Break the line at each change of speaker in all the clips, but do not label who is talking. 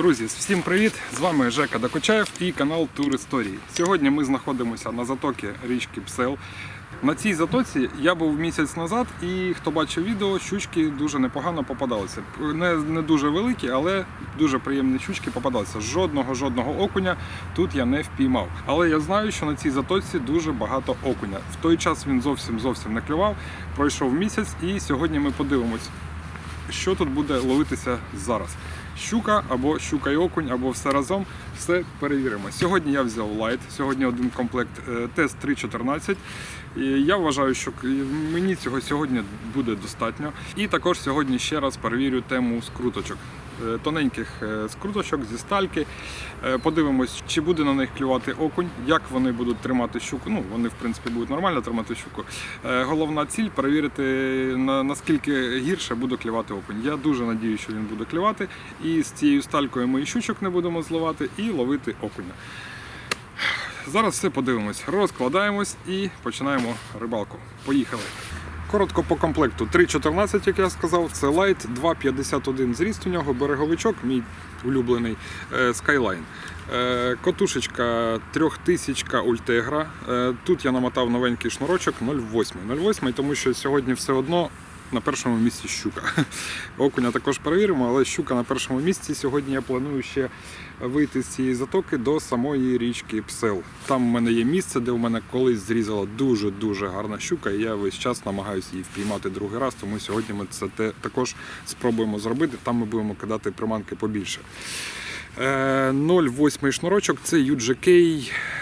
Друзі, всім привіт! З вами Жека Докучаєв і канал Тур Історії. Сьогодні ми знаходимося на затокі річки Псел. На цій затоці я був місяць назад, і хто бачив відео, щучки дуже непогано попадалися. Не, не дуже великі, але дуже приємні щучки попадалися. Жодного жодного окуня тут я не впіймав. Але я знаю, що на цій затоці дуже багато окуня. В той час він зовсім зовсім не клював. Пройшов місяць, і сьогодні ми подивимось, що тут буде ловитися зараз. Щука або щука і окунь, або все разом, все перевіримо. Сьогодні я взяв лайт, сьогодні один комплект е, тест 3.14. І я вважаю, що мені цього сьогодні буде достатньо. І також сьогодні ще раз перевірю тему скруточок. Е, Тоненьких е, скруточок зі стальки. Е, Подивимось, чи буде на них клювати окунь, як вони будуть тримати щуку. Ну, вони, в принципі, будуть нормально тримати щуку. Головна ціль перевірити, наскільки гірше буде клювати окунь. Я дуже надію, що він буде клювати. І з цією сталькою ми і щучок не будемо зливати, і ловити окуня. Зараз все подивимось, розкладаємось і починаємо рибалку. Поїхали. Коротко по комплекту. 3,14, як я сказав, це Light, 2,51 зріст у нього, береговичок, мій улюблений е, Skyline. Е, Котушечка 3000 Ультегра. Е, Тут я намотав новенький шнурочок 0,8. 0,8, тому що сьогодні все одно на першому місці щука. Окуня також перевіримо, але щука на першому місці. Сьогодні я планую ще вийти з цієї затоки до самої річки Псел. Там в мене є місце, де у мене колись зрізала дуже-дуже гарна щука, і я весь час намагаюся її впіймати другий раз, тому сьогодні ми це також спробуємо зробити. Там ми будемо кидати приманки побільше. Е, 0,8 шнурочок це UGK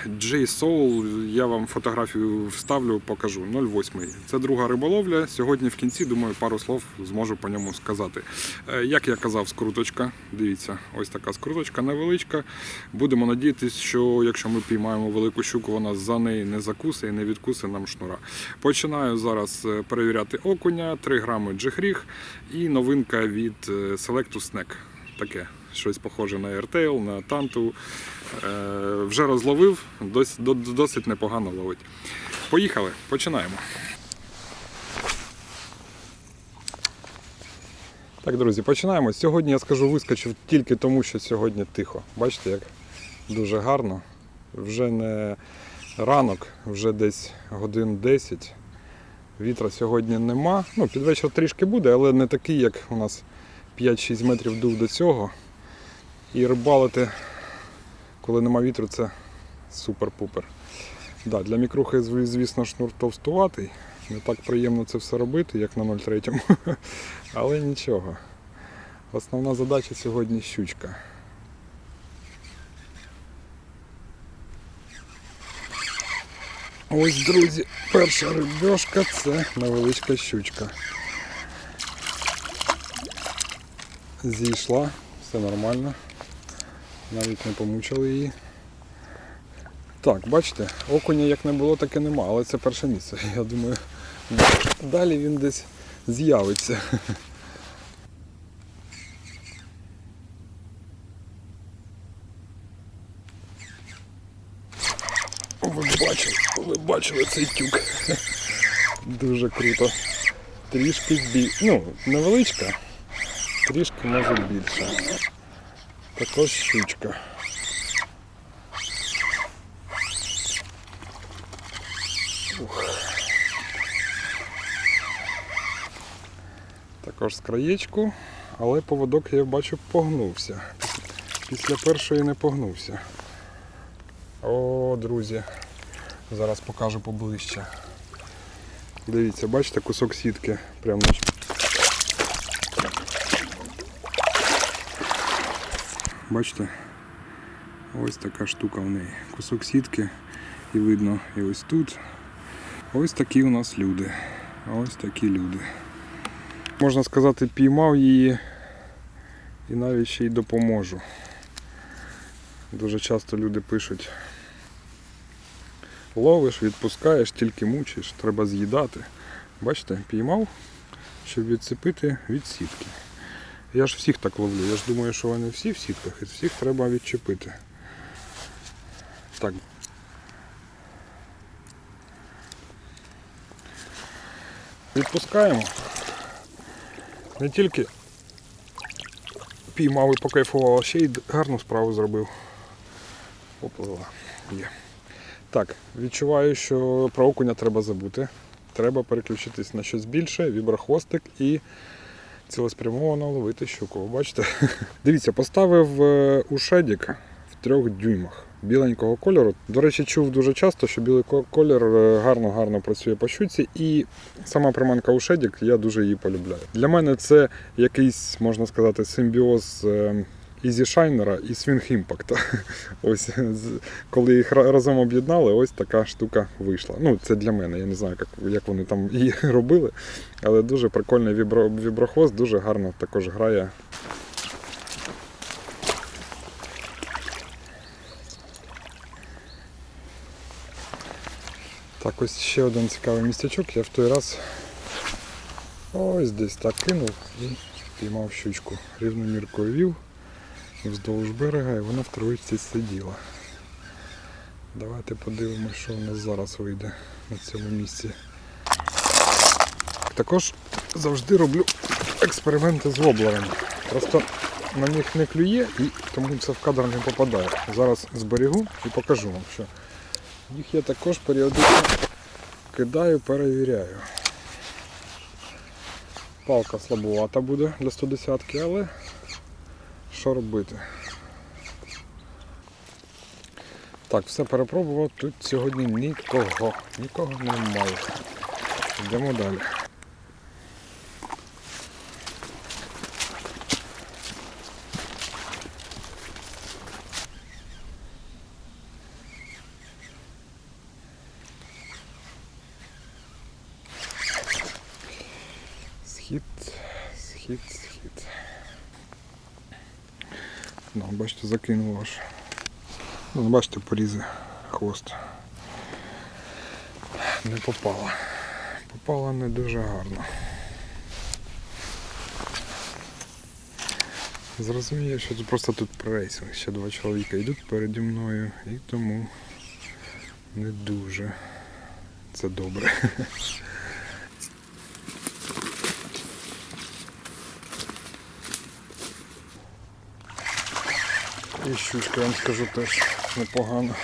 J-Soul. Я вам фотографію вставлю, покажу. 0,8. Це друга риболовля. Сьогодні в кінці, думаю, пару слов зможу по ньому сказати. Е, Як я казав, скруточка. Дивіться, ось така скруточка невеличка. Будемо надіятися, що якщо ми піймаємо велику щуку, вона за неї не закусе і не відкусе нам шнура. Починаю зараз е, перевіряти окуня, 3 грами джихріг і новинка від е, Selectus Snack. Таке щось похоже на Airtail, на танту. Е, вже розловив, досить, досить непогано ловить. Поїхали, починаємо. Так, друзі, починаємо. Сьогодні я скажу, вискочив тільки тому, що сьогодні тихо. Бачите, як дуже гарно. Вже не ранок, вже десь годин 10. Вітра сьогодні нема. Ну, під вечір трішки буде, але не такий, як у нас 5-6 метрів дув до цього. І рибалити, коли нема вітру, це супер-пупер. Да, для мікрухи, звісно, шнур товстуватий. Не так приємно це все робити, як на 0,3. Але нічого. Основна задача сьогодні щучка. Ось, друзі, перша рибешка це невеличка щучка. Зійшла, все нормально. Навіть не помучили її. Так, бачите, окуня як не було, так і нема, але це перше місце. Я думаю, далі він десь з'явиться. Ви бачили, ви бачили цей тюк. Дуже круто. Трішки бі... Ну, невеличка, трішки може більше. Також щучка. Ух. Також з краєчку, але поводок я бачу погнувся. Після першої не погнувся. О, друзі, зараз покажу поближче. Дивіться, бачите, кусок сітки прямо Бачите? Ось така штука в неї. Кусок сітки і видно і ось тут. Ось такі у нас люди. Ось такі люди. Можна сказати, піймав її і навіть ще й допоможу. Дуже часто люди пишуть. Ловиш, відпускаєш, тільки мучиш, треба з'їдати. Бачите, піймав, щоб відцепити від сітки. Я ж всіх так ловлю. Я ж думаю, що вони всі в сітках, і всіх треба відчепити. Так. Відпускаємо. Не тільки піймав і покайфував, а ще й гарну справу зробив. Поплила. Є. Так, відчуваю, що про окуня треба забути. Треба переключитись на щось більше, віброхвостик і цілеспрямовано ловити щуку. Бачите? Дивіться, поставив е, у шедік в трьох дюймах біленького кольору. До речі, чув дуже часто, що білий колір е, гарно-гарно працює по щуці, і сама приманка у шедік, я дуже її полюбляю. Для мене це якийсь, можна сказати, симбіоз. Easy Shiner і Swing Impact. Ось коли їх разом об'єднали, ось така штука вийшла. Ну, це для мене. Я не знаю, як, як вони там її робили. Але дуже прикольний вібро, віброхвост, дуже гарно також грає. Так, ось ще один цікавий містячок. Я в той раз ось десь так кинув і піймав щучку. Рівноміркою вів вздовж берега і вона в травичці сиділа. Давайте подивимося, що у нас зараз вийде на цьому місці. Також завжди роблю експерименти з воблерами. Просто на них не клює і тому це в кадр не попадає. Зараз зберігу і покажу вам, що їх я також періодично кидаю, перевіряю. Палка слабувата буде для 110 але що робити? Так, все перепробував. Тут сьогодні нікого. Нікого немає. Йдемо далі. Бачите, порізи хвост. Не попала. Попала не дуже гарно. Зрозумію, що це просто тут пререйсинг. Ще два чоловіка йдуть переді мною і тому не дуже це добре. І щучка, я вам скажу, теж непогано.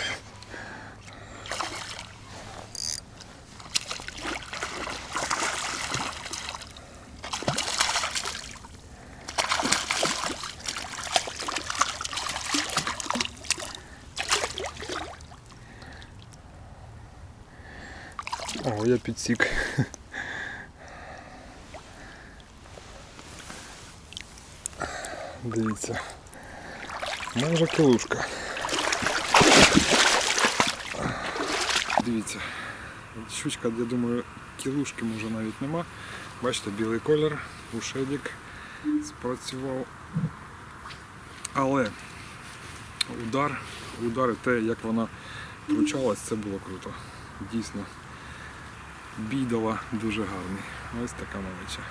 О, я підсік. Дивіться. Може килушка. Дивіться. Щучка, я думаю, кілушки може навіть нема. Бачите, білий колір, ушедік спрацював. Але удар, удар і те, як вона вручалась, це було круто. Дійсно. Бій дуже гарний. Ось така малеча.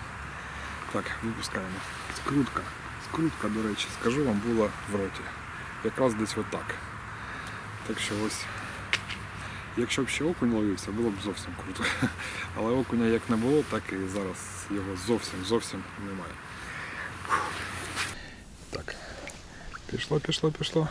Так, випускаємо. Скрутка. Скрутка, до речі, скажу вам, була в роті. Якраз десь отак. Так що ось. Якщо б ще окунь ловився, було б зовсім круто. Але окуня як не було, так і зараз його зовсім зовсім немає. Так. Пішло, пішло, пішло.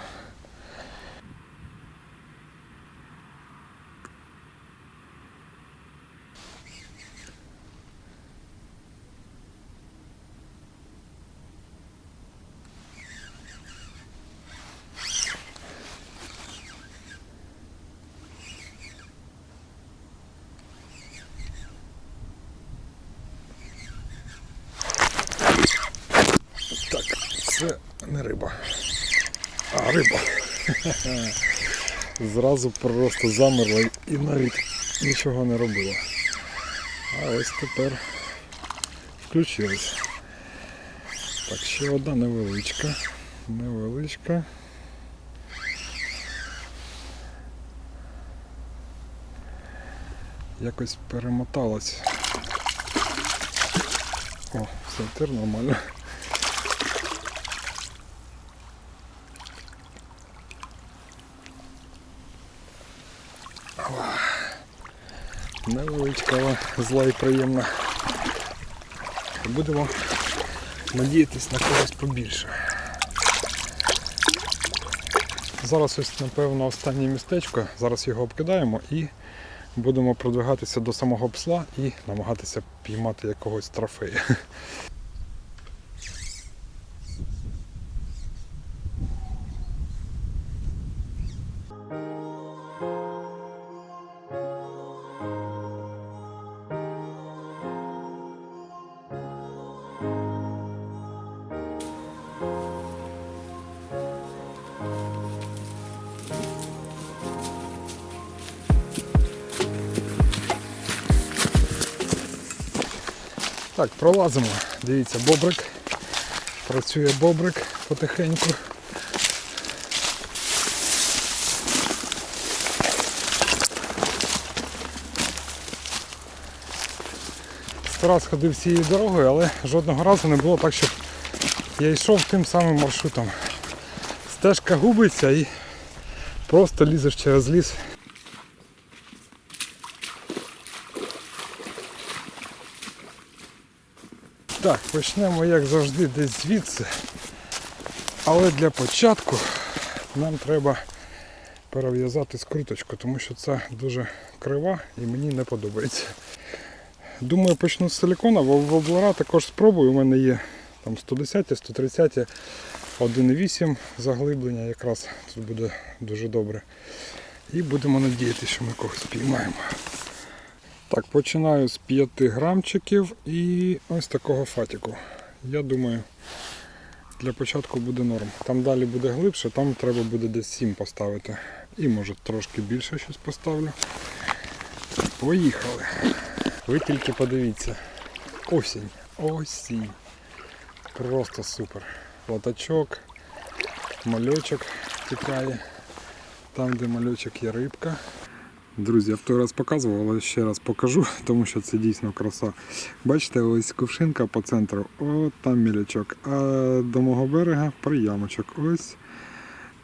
Так, це не риба. А, риба. Зразу просто замерла і навіть нічого не робила. А ось тепер включилась. Так, ще одна невеличка. Невеличка. Якось перемоталась. О, все, тепер нормально. цікава, зла і приємна. Будемо надіятись на когось побільше. Зараз ось, напевно, останнє містечко, зараз його обкидаємо і будемо продвигатися до самого псла і намагатися піймати якогось трофея. Так, пролазимо. Дивіться, бобрик. Працює бобрик потихеньку. Раз ходив цією дорогою, але жодного разу не було так, щоб я йшов тим самим маршрутом. Стежка губиться і просто лізеш через ліс. Так, почнемо як завжди десь звідси. Але для початку нам треба перев'язати скруточку, тому що це дуже крива і мені не подобається. Думаю, почну з силикона, в воблера також спробую. У мене є там 110, 130, 1,8 заглиблення, якраз тут буде дуже добре. І будемо надіятися, що ми когось піймаємо. Так, починаю з 5 грамчиків і ось такого фатіку. Я думаю, для початку буде норм. Там далі буде глибше, там треба буде десь 7 поставити. І може трошки більше щось поставлю. Поїхали. Ви тільки подивіться. Осінь. Осінь. Просто супер. Латачок, мальочок тікає. Там, де мальочок є рибка. Друзі, я в той раз показував, але ще раз покажу, тому що це дійсно краса. Бачите, ось кувшинка по центру, от там мілячок. А до мого берега приямочок. Ось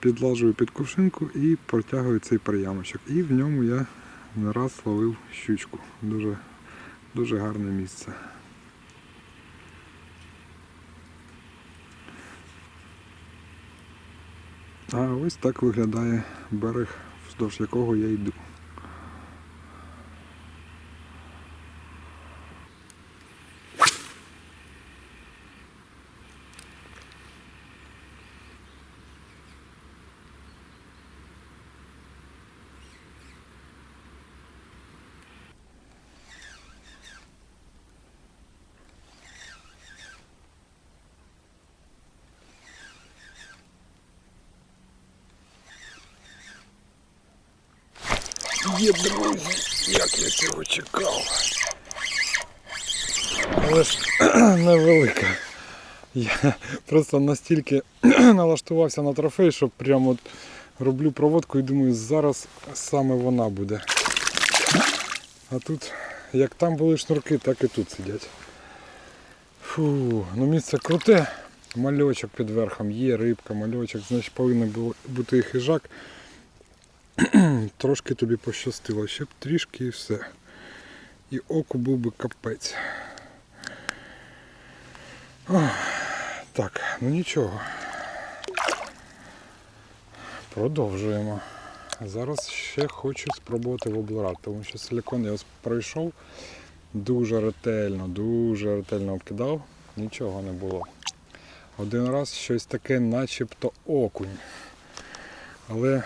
підлажую під кувшинку і протягую цей приямочок. І в ньому я не раз ловив щучку. Дуже, дуже гарне місце. А ось так виглядає берег, вздовж якого я йду. Є друзі, як я цього чекав. Але ж невелика. Я просто настільки налаштувався на трофей, що прямо от роблю проводку і думаю, зараз саме вона буде. А тут, як там були шнурки, так і тут сидять. Фу, ну місце круте. Мальочок під верхом, є рибка, мальочок, значить повинен бути і хижак. Трошки тобі пощастило, ще б трішки і все. І оку був би капець. Ох, так, ну нічого. Продовжуємо. Зараз ще хочу спробувати воблера, тому що силикон я пройшов дуже ретельно, дуже ретельно обкидав, нічого не було. Один раз щось таке, начебто окунь. Але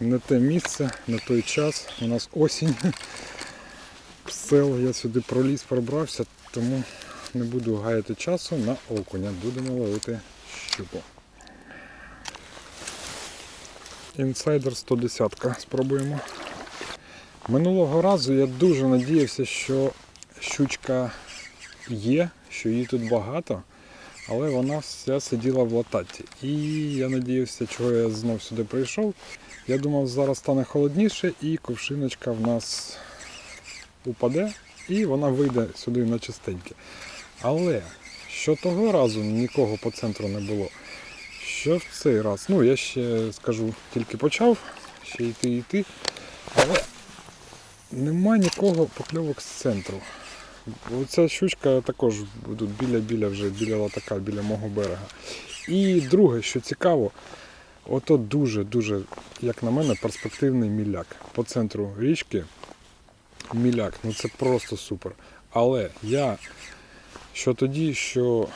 не те місце, не той час. У нас осінь. Псел, я сюди проліз, пробрався, тому не буду гаяти часу на окуня. Будемо ловити щупу. Інсайдер 110 спробуємо. Минулого разу я дуже надіявся, що щучка є, що її тут багато, але вона вся сиділа в лататі. І я надіявся, чого я знов сюди прийшов. Я думав, зараз стане холодніше і кувшиночка в нас упаде і вона вийде сюди на чистеньке. Але що того разу нікого по центру не було. Що в цей раз? Ну, я ще скажу, тільки почав, ще йти йти, але нема нікого покльовок з центру. Оця щучка також тут біля-біля вже біля латака, біля мого берега. І друге, що цікаво, Ото дуже-дуже, як на мене, перспективний міляк. По центру річки міляк, ну це просто супер. Але я що тоді, що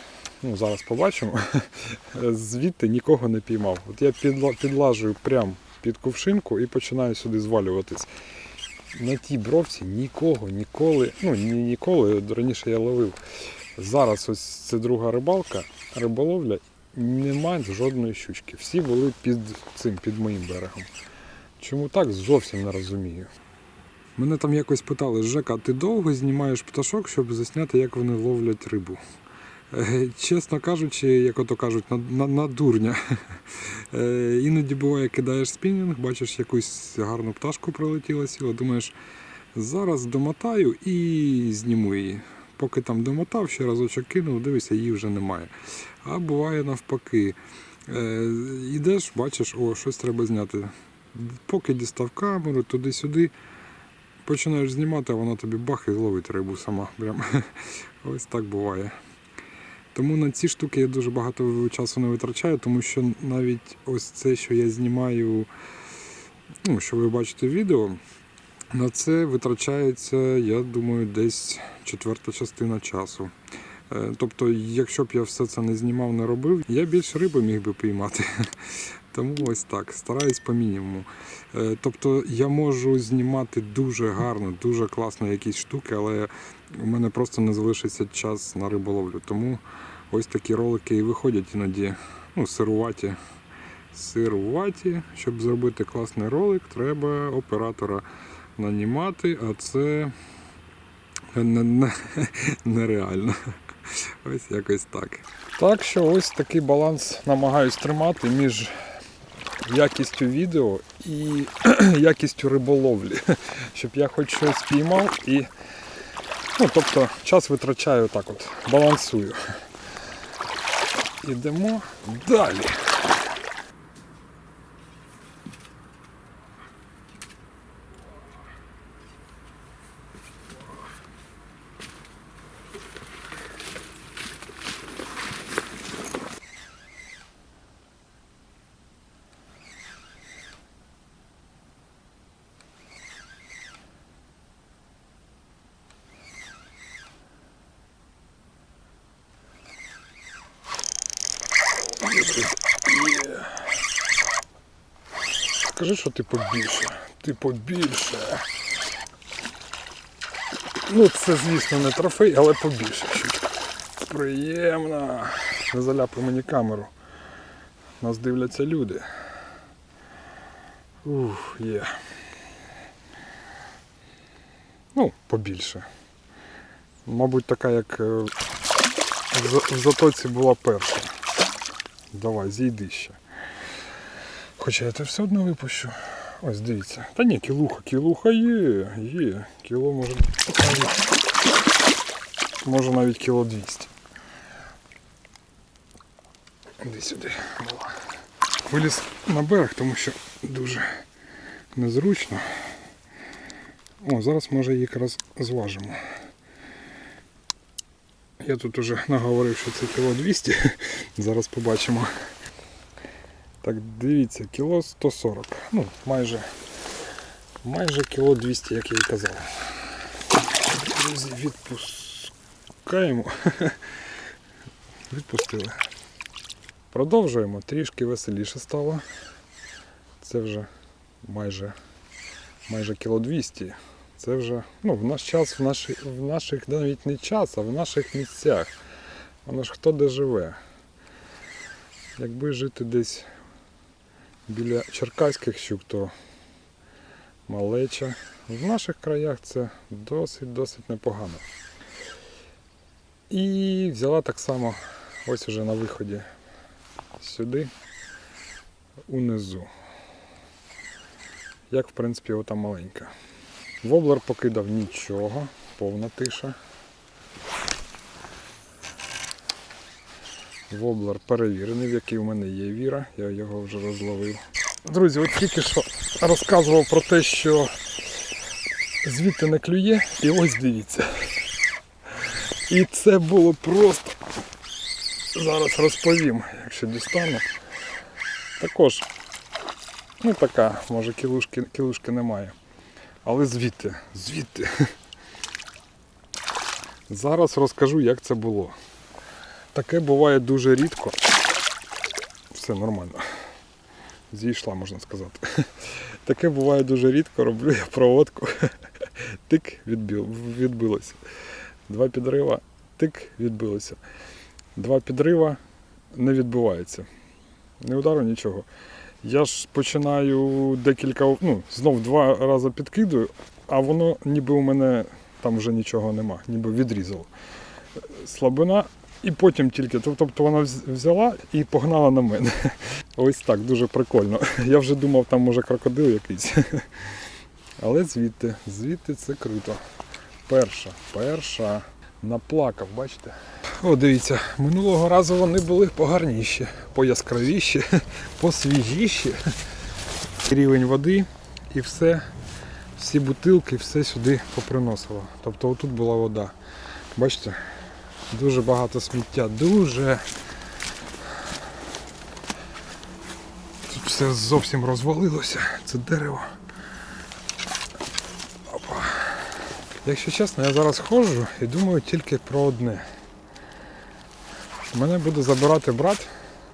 ну, зараз побачимо, звідти нікого не піймав. От я підла, підлажую прямо під кувшинку і починаю сюди звалюватись. На тій бровці нікого ніколи, ну ні, ніколи, раніше я ловив. Зараз ось це друга рибалка, риболовля, немає жодної щучки. Всі були під цим, під моїм берегом. Чому так, зовсім не розумію. Мене там якось питали, Жека, ти довго знімаєш пташок, щоб засняти, як вони ловлять рибу? Е, Чесно кажучи, як ото кажуть, на, на, на дурня. Е, Іноді буває, кидаєш спінінг, бачиш якусь гарну пташку прилетіла, сіла, думаєш, зараз домотаю і зніму її. Поки там домотав, ще разочок кинув, дивишся, її вже немає. А буває навпаки. Е, Ідеш, бачиш, о, щось треба зняти. Поки дістав камеру, туди-сюди, починаєш знімати, а вона тобі бах і ловить рибу сама. Прям. Ось так буває. Тому на ці штуки я дуже багато часу не витрачаю, тому що навіть ось це, що я знімаю, ну, що ви бачите в відео, на це витрачається, я думаю, десь четверта частина часу. Е, Тобто, якщо б я все це не знімав, не робив, я більше риби міг би піймати. Тому ось так, стараюсь по мінімуму. Е, Тобто я можу знімати дуже гарно, дуже класно якісь штуки, але у мене просто не залишиться час на риболовлю. Тому ось такі ролики і виходять іноді ну, сируваті. Сируваті, щоб зробити класний ролик, треба оператора нанімати, а це не- не- нереально. Ось якось так. Так що ось такий баланс намагаюсь тримати між якістю відео і якістю риболовлі. Щоб я хоч щось піймав і. Ну, тобто час витрачаю так от, балансую. Ідемо далі. Що ти побільше. Ти побільше. Ну, це, звісно, не трофей, але побільше. щучка. Приємно. Не заляпай мені камеру. Нас дивляться люди. Ух, є. Ну, побільше. Мабуть, така, як е, в За- в затоці була перша. Давай, зійди ще. Хоча я це все одно випущу. Ось дивіться. Та ні, кілуха, кілуха є, є. Кіло може. Може навіть кіло 200. Іди сюди. Виліз на берег, тому що дуже незручно. О, зараз може її якраз зважимо. Я тут уже наговорив, що це кіло 200. Зараз побачимо. Так, дивіться, кіло 140. Ну, майже майже кіло 200, як я і казав. Друзі, відпускаємо. Відпустили. Продовжуємо. Трішки веселіше стало. Це вже майже, майже кіло 200. Це вже ну, в наш час, в, наші, в наших навіть не час, а в наших місцях. Воно ж хто де живе. Якби жити десь біля черкаських щук, то малеча. В наших краях це досить-досить непогано. І взяла так само ось уже на виході сюди, унизу. Як в принципі ота маленька. Воблер покидав нічого, повна тиша. Воблер перевірений, в який у мене є віра, я його вже розловив. Друзі, от тільки що розказував про те, що звідти не клює, і ось дивіться. І це було просто. Зараз розповім, якщо дістану. Також Ну така, може кілушки, кілушки немає. Але звідти, звідти. Зараз розкажу, як це було. Таке буває дуже рідко. Все нормально. Зійшла, можна сказати. Таке буває дуже рідко, роблю я проводку. Тик відбилося. Два підрива, тик відбилося. Два підрива не відбувається. Не удару, нічого. Я ж починаю декілька, ну, знов два рази підкидую, а воно ніби у мене там вже нічого нема, ніби відрізало. Слабина, і потім тільки. Тобто вона взяла і погнала на мене. Ось так, дуже прикольно. Я вже думав, там може крокодил якийсь. Але звідти, звідти це круто. Перша, перша. Наплакав, бачите? О, дивіться, минулого разу вони були погарніші, пояскравіші, посвіжіші. Рівень води і все, всі бутилки, все сюди поприносило. Тобто отут була вода. Бачите? Дуже багато сміття, дуже. Тут все зовсім розвалилося, це дерево. Опа. Якщо чесно, я зараз ходжу і думаю тільки про одне. Мене буде забирати брат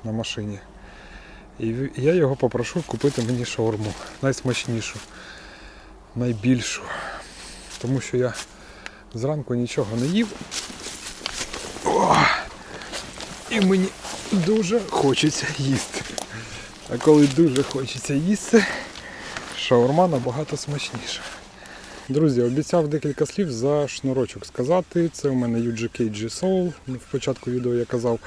на машині. І я його попрошу купити мені шаурму. Найсмачнішу, найбільшу. Тому що я зранку нічого не їв. О! І мені дуже хочеться їсти. А коли дуже хочеться їсти, шаурма набагато смачніша. Друзі, обіцяв декілька слів за шнурочок сказати. Це у мене UGK G-Soul. В початку відео я казав.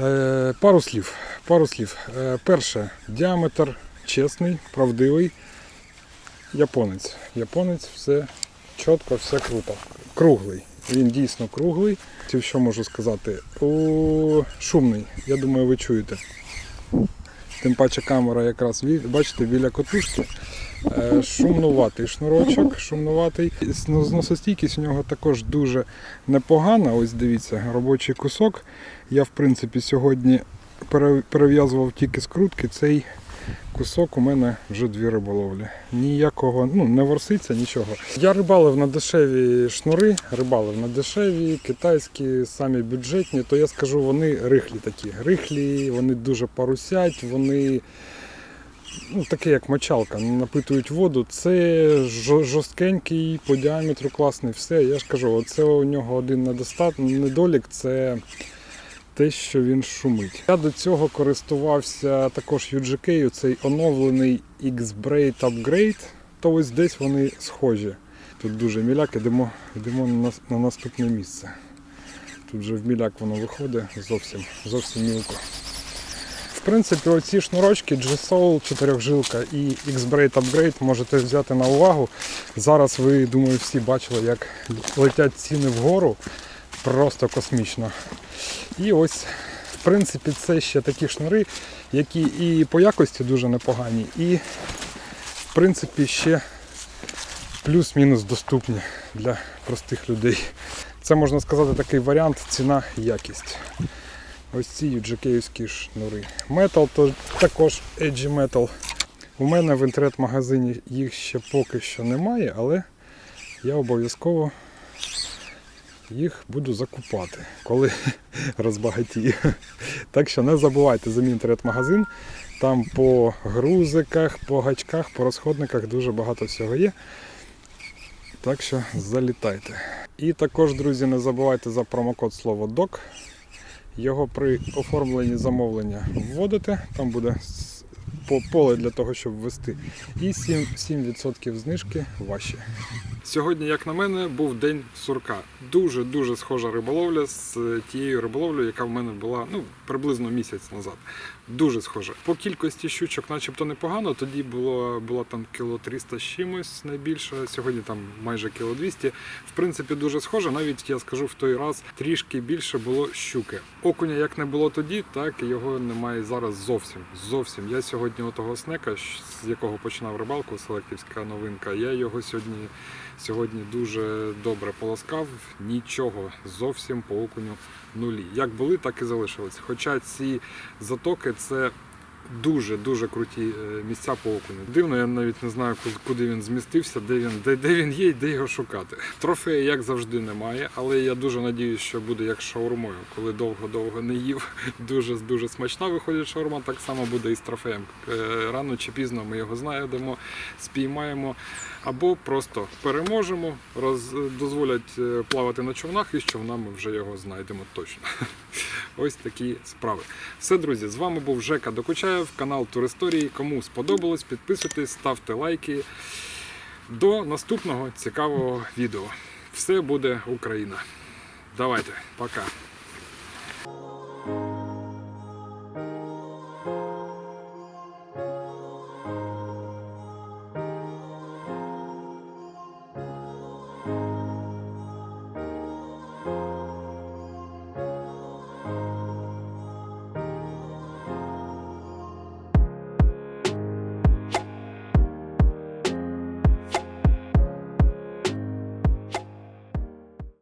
Е, пару слів. Пару слів. Е, перше, діаметр чесний, правдивий. Японець. Японець, все чітко, все круто. Круглий. Він дійсно круглий. Що можу сказати? О, шумний. Я думаю, ви чуєте. Тим паче камера якраз бачите біля котушки. Е, Шумнуватий шнурочок, шумнуватий. Зносостійкість у нього також дуже непогана. Ось дивіться, робочий кусок. Я в принципі сьогодні перев'язував тільки скрутки. Цей кусок у мене вже дві риболовлі. Ніякого, ну не ворситься, нічого. Я рибалив на дешеві шнури, рибалив на дешеві, китайські, самі бюджетні, то я скажу, вони рихлі такі. Рихлі, вони дуже парусять, вони ну, таке як мочалка, напитують воду. Це жорсткенький, по діаметру класний, все. Я ж кажу, оце у нього один недостат, недолік це те, що він шумить. Я до цього користувався також UGK, цей оновлений X-Braid Upgrade, то ось десь вони схожі. Тут дуже міляк, ідемо, йдемо на, на наступне місце. Тут вже в міляк воно виходить зовсім, зовсім мілко. В принципі, оці шнурочки G-Soul, чотирьохжилка і X-Braid Upgrade можете взяти на увагу. Зараз ви, думаю, всі бачили, як летять ціни вгору. Просто космічно. І ось, в принципі, це ще такі шнури, які і по якості дуже непогані, і в принципі ще плюс-мінус доступні для простих людей. Це можна сказати такий варіант ціна якість. Ось ці UGK шнури. Metal то також Edgy Metal. У мене в інтернет-магазині їх ще поки що немає, але я обов'язково їх буду закупати, коли розбагатію. Так що не забувайте за мій інтернет-магазин. Там по грузиках, по гачках, по розходниках дуже багато всього є. Так що залітайте. І також, друзі, не забувайте за промокод слово DOC. Його при оформленні замовлення вводите, там буде поле для того, щоб ввести. І 7%, 7% знижки ваші. Сьогодні, як на мене, був день сурка. Дуже-дуже схожа риболовля з е, тією риболовлею, яка в мене була ну, приблизно місяць назад. Дуже схожа. По кількості щучок, начебто непогано. Тоді було, було там кіло 300 з чимось найбільше. Сьогодні там майже кіло 200. В принципі, дуже схоже. Навіть я скажу в той раз трішки більше було щуки. Окуня як не було тоді, так його немає зараз зовсім. Зовсім. Я сьогодні отого снека, з якого починав рибалку, селектівська новинка. Я його сьогодні, сьогодні дуже добре полоскав. Нічого зовсім по окуню нулі. Як були, так і залишились. Хоча ці затоки це дуже-дуже круті е, місця по окуню. Дивно, я навіть не знаю, ку- куди він змістився, де він, де, де він є і де його шукати. Трофею, як завжди, немає, але я дуже надіюсь, що буде як шаурмою, коли довго-довго не їв. Дуже дуже смачна виходить шаурма, так само буде і з трофеєм. Е, Рано чи пізно ми його знайдемо, спіймаємо або просто переможемо, роз, дозволять е, плавати на човнах, і з човнами вже його знайдемо точно. Ось такі справи. Все, друзі, з вами був Жека Докучаєв, канал Туристорії. Кому сподобалось, підписуйтесь, ставте лайки. До наступного цікавого відео. Все буде Україна. Давайте, пока.